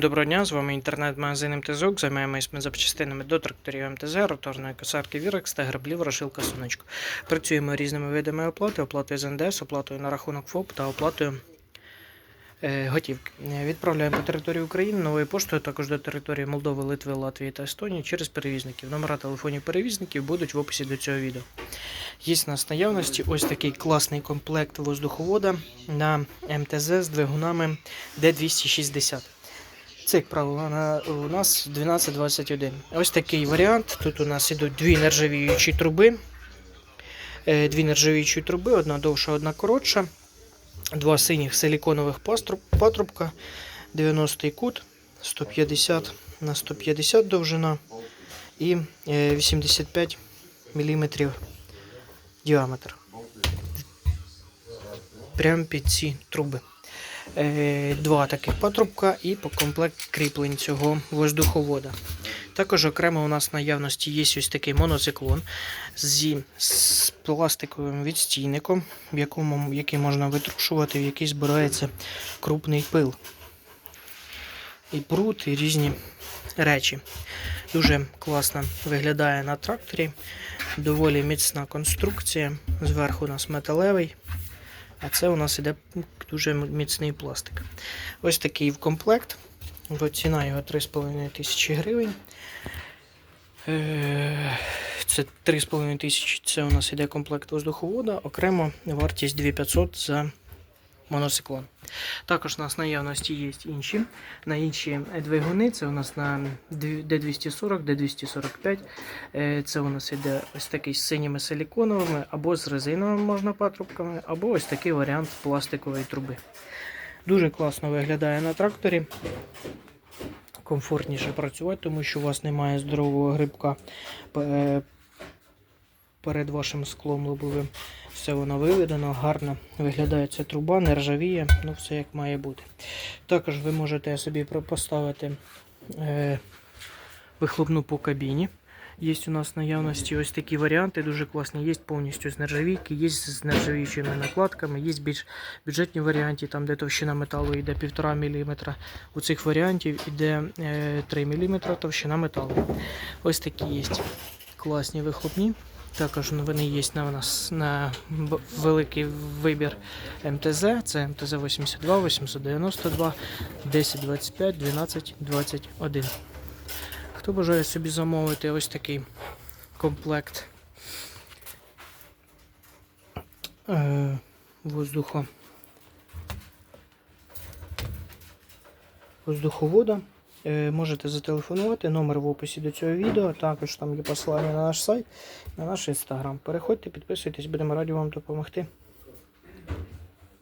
Доброго дня, з вами інтернет-магазин МТЗОК. Займаємось ми запчастинами до тракторів МТЗ, роторної косарки Вірекс та граблів Рошилка Сонечко. Працюємо різними видами оплати, оплатою з НДС, оплатою на рахунок ФОП та оплатою е, готівки. Відправляємо по території України новою поштою, також до території Молдови, Литви, Латвії та Естонії через перевізників. Номера телефонів перевізників будуть в описі до цього відео. Є в нас наявності ось такий класний комплект воздуховода на МТЗ з двигунами D260. Це, як правило, на- у нас 1221. Ось такий варіант. Тут у нас ідуть дві нержавіючі труби. Е, Дві нержавіючі труби, одна довша, одна коротша. Два синіх силіконових патрубка, 90 кут, 150 на 150 довжина і е, 85 мм діаметр. Прямо під ці труби. Е, Два таких патрубка і по комплект кріплень цього воздуховода. Також окремо у нас в наявності є ось такий моноциклон зі з пластиковим відстійником, в якому, який можна витрушувати, в який збирається крупний пил. І пруд, і різні речі. Дуже класно виглядає на тракторі. Доволі міцна конструкція. Зверху у нас металевий. А це у нас іде дуже міцний пластик. Ось такий в комплект. Ціна його 3,5 тисячі гривень. Е, Це 3,5 тисячі. Це у нас іде комплект воздуховода. Окремо вартість 2500 за моноциклон. Також у нас наявності є інші. На інші двигуни. Це у нас на D240, D245. Е, Це у нас іде ось такий з синіми силіконовими, або з резиновими можна патрубками, або ось такий варіант пластикової труби. Дуже класно виглядає на тракторі. Комфортніше працювати, тому що у вас немає здорового грибка е, перед вашим склом лобовим. Все воно виведено, гарно виглядає ця труба, не ржавіє, ну все як має бути. Також ви можете собі поставити е, вихлопну по кабіні. Є у нас наявності ось такі варіанти, дуже класні. Є повністю з нержавійки, є з нержавіючими накладками, є більш бюджетні варіанти, там де товщина металу йде 1,5 мм. У цих варіантів йде е, 3 мм товщина металу. Ось такі є класні вихлопні. Також вони є на нас на великий вибір МТЗ. Це МТЗ 82, 892, 1025, 1221. Хто бажає собі замовити ось такий комплект е, воздухо, воздуховода, можете зателефонувати. Номер в описі до цього відео. Також там є посилання на наш сайт, на наш інстаграм. Переходьте, підписуйтесь, будемо раді вам допомогти.